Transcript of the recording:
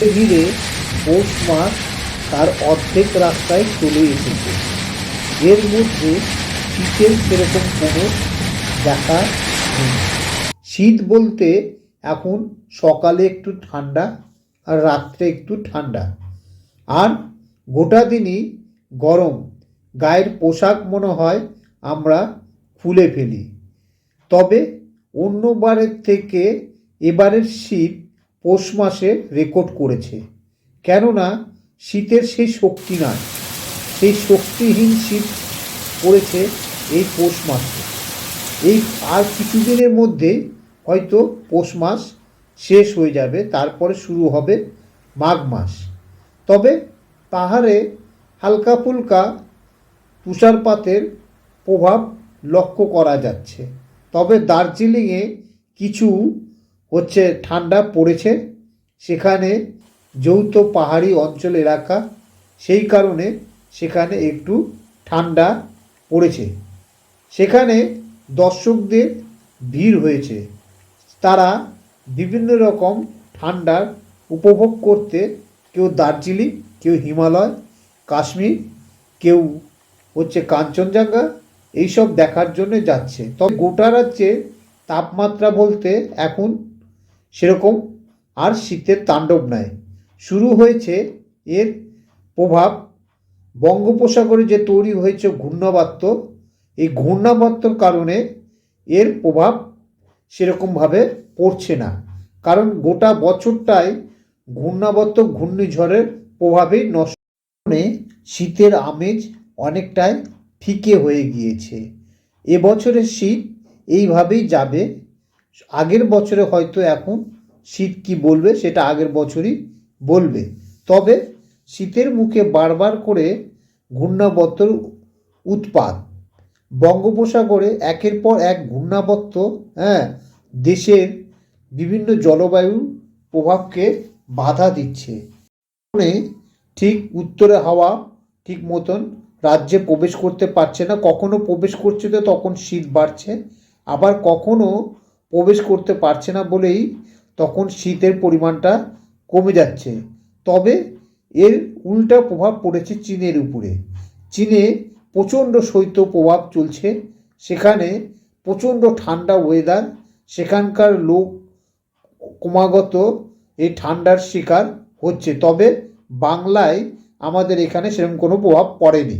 ধীরে পৌষ মাস তার অর্ধেক রাস্তায় চলে এসেছে। এর মধ্যে শীতের সেরকম কোনো দেখা নেই। শীত বলতে এখন সকালে একটু ঠান্ডা আর রাত্রে একটু ঠান্ডা। আর গোটা দিনই গরম। গায়ের পোশাক মনে হয় আমরা খুলে ফেলি। তবে অন্যবারের থেকে এবারের শীত পৌষ মাসে রেকর্ড করেছে। কেননা শীতের সেই শক্তি নয় সেই শক্তিহীন শীত পড়েছে এই পৌষ মাসে। এই আর কিছুদিনের মধ্যে হয়তো পৌষ মাস শেষ হয়ে যাবে, তারপরে শুরু হবে মাঘ মাস। তবে পাহাড়ে হালকা ফুলকা তুষারপাতের প্রভাব লক্ষ্য করা যাচ্ছে। তবে দার্জিলিংয়ে কিছু হচ্ছে ঠান্ডা পড়েছে। সেখানে যৌথ পাহাড়ি অঞ্চল এলাকা, সেই কারণে সেখানে একটু ঠান্ডা পড়েছে। সেখানে দর্শকদের ভিড় হয়েছে। তারা বিভিন্ন রকম ঠান্ডার উপভোগ করতে, কেউ দার্জিলিং, কেউ হিমালয়, কাশ্মীর, কেউ হচ্ছে কাঞ্চনজঙ্ঘা, এইসব দেখার জন্য যাচ্ছে। তবে গোটা রাজ্যে তাপমাত্রা বলতে এখন সেরকম আর শীতের তাণ্ডব নাই। শুরু হয়েছে এর প্রভাব। বঙ্গোপসাগরে যে তৈরি হয়েছে ঘূর্ণাবর্ত এই ঘূর্ণাবর্তর কারণে এর প্রভাব সেরকমভাবে পড়ছে না। কারণ গোটা বছরটাই ঘূর্ণাবর্ত ঘূর্ণিঝড়ের প্রভাবেই নষ্ট শীতের আমেজ অনেকটাই ফিকে হয়ে গিয়েছে। এবছরের শীত এইভাবেই যাবে আগের বছরে হয়তো এখন শীত কি বলবে সেটা আগের বছরই বলবে। তবে শীতের মুখে বারবার করে ঘূর্ণাবর্তর উৎপাত। বঙ্গোপসাগরে একের পর এক ঘূর্ণাবর্ত হ্যাঁ দেশের বিভিন্ন জলবায়ু প্রভাবকে বাধা দিচ্ছে। কারণে ঠিক উত্তরে হাওয়া ঠিক মতন রাজ্যে প্রবেশ করতে পারছে না। কখনো প্রবেশ করছে তো তখন শীত বাড়ছে। আবার কখনো প্রবেশ করতে পারছে না বলেই তখন শীতের পরিমাণটা কমে যাচ্ছে। তবে এর উল্টা প্রভাব পড়েছে চীনের উপরে। চীনে প্রচণ্ড শৈত্য প্রভাব চলছে। সেখানে প্রচণ্ড ঠান্ডা ওয়েদার সেখানকার লোক ক্রমাগত এই ঠান্ডার শিকার হচ্ছে। তবে বাংলায় আমাদের এখানে সেরকম কোনো প্রভাব পড়েনি।